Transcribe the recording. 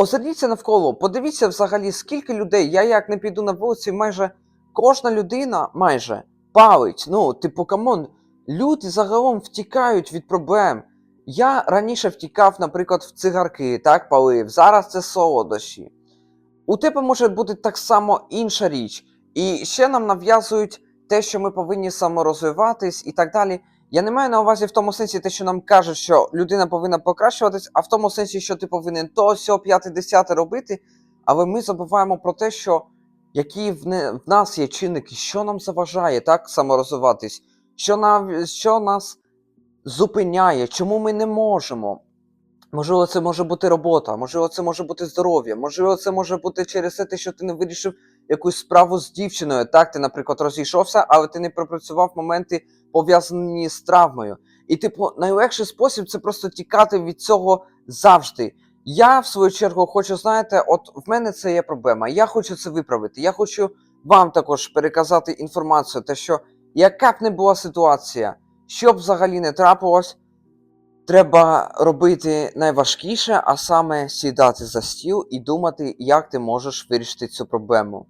озирніться навколо, подивіться взагалі, скільки людей. Я як не піду на вулиці, майже кожна людина майже палить. Ну, типу, камон, люди загалом втікають від проблем. Я раніше втікав, наприклад, в цигарки, так, палив. Зараз це солодощі. У тебе може бути так само інша річ. І ще нам нав'язують те, що ми повинні саморозвиватись і так далі. Я не маю на увазі в тому сенсі те, що нам кажуть, що людина повинна покращуватись, а в тому сенсі, що ти повинен то, сьо, п'яте, десяте робити. Але ми забуваємо про те, що які в, не, в нас є чинники, що нам заважає так саморозвиватись, що, нам, що нас зупиняє, чому ми не можемо. Можливо, це може бути робота, можливо, це може бути здоров'я, можливо, це може бути через те, що ти не вирішив якусь справу з дівчиною. Так, ти, наприклад, розійшовся, але ти не пропрацював моменти, пов'язані з травмою. І, типу, найлегший спосіб це просто тікати від цього завжди. Я, в свою чергу, хочу, знаєте, от в мене це є проблема. Я хочу це виправити. Я хочу вам також переказати інформацію, те, що яка б не була ситуація, що б взагалі не трапилось, треба робити найважкіше, а саме сідати за стіл і думати, як ти можеш вирішити цю проблему.